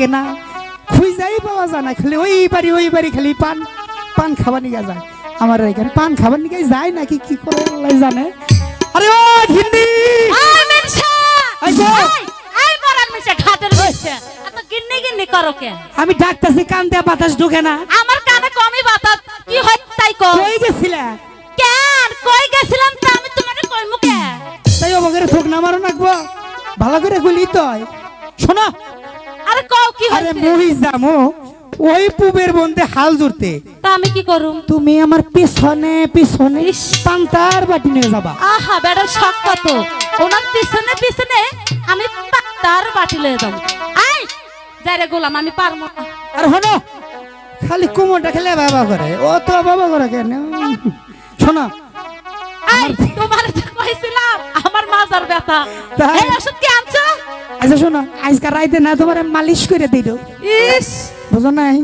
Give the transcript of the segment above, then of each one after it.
থাকে না। খুঁজাই পাওয়া যায় না খালি ওই বাড়ি ওই বাড়ি খালি পান পান খাবার নিয়ে যায়। আমার এখানে পান খাবার নিয়ে যায় নাকি কি করে জানে? আরে ও হিন্দি! আমি ডাকতেছি কান দেয়া বাতাস ঢোকে না। আমার কানে কমই বাতাস কি হয় তাই কই গেছিলা? কেন? কই গেছিলাম তা আমি তোমারে কই মুকে তাই অবগরে থোক না মারো নাকবো ভালো করে গুলি তয়। শোনো আরে কও কি আরে হইছে মুই যামো ওই পুবের বন্ধে হাল জুড়তে। তা আমি কি করুম? তুমি আমার পিছনে পিছনে পান্তার বাটি নিয়ে যাবা। আহা শখ কত। ওনার পিছনে পিছনে আমি তার বাটি যাব। আই যাইরে গোলাম আমি পারব না। আর হনো খালি কুমোরটা খেলে বাবা করে। ও তো বাবা করে কেন? শোনো আই তোমার যে কইছিলাম আমার মাজার ব্যথা। এই ওষুধ কি আনছো? আচ্ছা শোনো আজকাল রাইতে না তোমার মালিশ করে দিল। ইস! বুঝো নাই?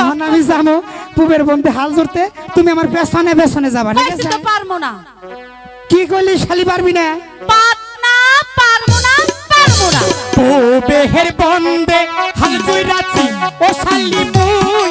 এখন আমি জানো পুবের বন্ধে হাল ধরতে তুমি আমার পেছনে পেছনে যাবা ঠিক আছে? পারব না। কি করলি শালি পারবি না? পারব না পারব না। পুবের বন্ধে হাল ধরাছি ও শালি মুই।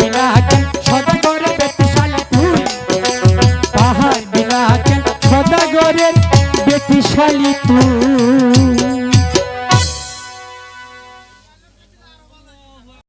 बिना हकीम